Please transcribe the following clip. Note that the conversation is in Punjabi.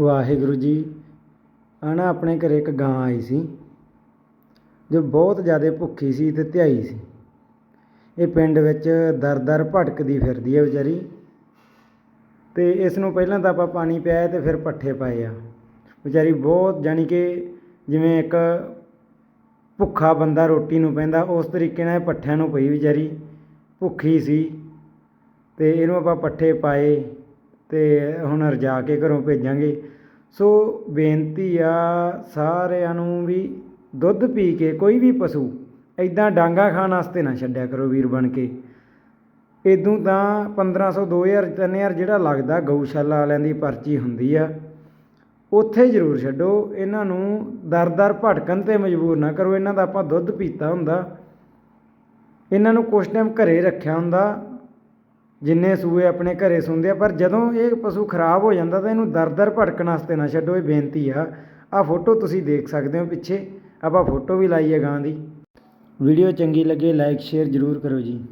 ਵਾਹਿਗੁਰੂ ਜੀ। ਆ ਨਾ ਆਪਣੇ ਘਰੇ ਇੱਕ ਗਾਂ ਆਈ ਸੀ, ਜੋ ਬਹੁਤ ਜ਼ਿਆਦਾ ਭੁੱਖੀ ਸੀ ਅਤੇ ਧਿਆਈ ਸੀ। ਇਹ ਪਿੰਡ ਵਿੱਚ ਦਰ ਦਰ ਭਟਕਦੀ ਫਿਰਦੀ ਹੈ ਵਿਚਾਰੀ। ਤੇ ਇਸ ਨੂੰ ਪਹਿਲਾਂ ਤਾਂ ਆਪਾਂ ਪਾਣੀ ਪਿਆਇਆ ਤੇ ਫਿਰ ਪੱਠੇ ਪਾਏ ਆ। ਵਿਚਾਰੀ ਬਹੁਤ ਜਾਣੀ ਕਿ ਜਿਵੇਂ ਇੱਕ ਭੁੱਖਾ ਬੰਦਾ ਰੋਟੀ ਨੂੰ ਪੈਂਦਾ, ਉਸ ਤਰੀਕੇ ਨਾਲ ਇਹ ਪੱਠਿਆਂ ਨੂੰ ਪਈ ਵਿਚਾਰੀ। ਭੁੱਖੀ ਸੀ ਤੇ ਇਹਨੂੰ ਆਪਾਂ ਪੱਠੇ ਪਾਏ। ਅਤੇ ਹੁਣ ਰਜਾ ਕੇ ਘਰੋਂ ਭੇਜਾਂਗੇ। ਸੋ ਬੇਨਤੀ ਆ ਸਾਰਿਆਂ ਨੂੰ ਵੀ ਦੁੱਧ ਪੀ ਕੇ ਕੋਈ ਵੀ ਪਸ਼ੂ ਇੱਦਾਂ ਡਾਂਗਾ ਖਾਣ ਵਾਸਤੇ ਨਾ ਛੱਡਿਆ ਕਰੋ ਵੀਰ ਬਣ ਕੇ। ਇਦੋਂ ਤਾਂ 1500 2000 3000 ਜਿਹੜਾ ਲੱਗਦਾ ਗਊਸ਼ਾਲਾ ਵਾਲਿਆਂ ਦੀ ਪਰਚੀ ਹੁੰਦੀ ਆ, ਉੱਥੇ ਜ਼ਰੂਰ ਛੱਡੋ। ਇਹਨਾਂ ਨੂੰ ਦਰ-ਦਰ ਭਟਕਣ ਤੇ ਮਜਬੂਰ ਨਾ ਕਰੋ। ਇਹਨਾਂ ਦਾ ਆਪਾਂ ਦੁੱਧ ਪੀਤਾ ਹੁੰਦਾ। ਇਹਨਾਂ ਨੂੰ ਕੁਛ ਟਾਈਮ ਘਰੇ ਰੱਖਿਆ ਹੁੰਦਾ। ਜਿੰਨੇ ਸੂਏ ਆਪਣੇ ਘਰੇ ਸੁੰਦੇ ਆ, ਪਰ ਜਦੋਂ ਇਹ ਪਸ਼ੂ ਖਰਾਬ ਹੋ ਜਾਂਦਾ ਤਾਂ ਇਹਨੂੰ ਦਰ-ਦਰ ਭੜਕਣ ਵਾਸਤੇ ਨਾ ਛੱਡੋ, ਇਹ ਬੇਨਤੀ ਆ। ਆ ਫੋਟੋ ਤੁਸੀਂ ਦੇਖ ਸਕਦੇ ਹੋ ਪਿੱਛੇ। ਆਪਾਂ ਫੋਟੋ ਵੀ ਲਾਈ ਹੈ ਗਾਂ ਦੀ। ਵੀਡੀਓ ਚੰਗੀ ਲੱਗੇ, ਲਾਈਕ, ਸ਼ੇਅਰ ਜ਼ਰੂਰ ਕਰੋ ਜੀ।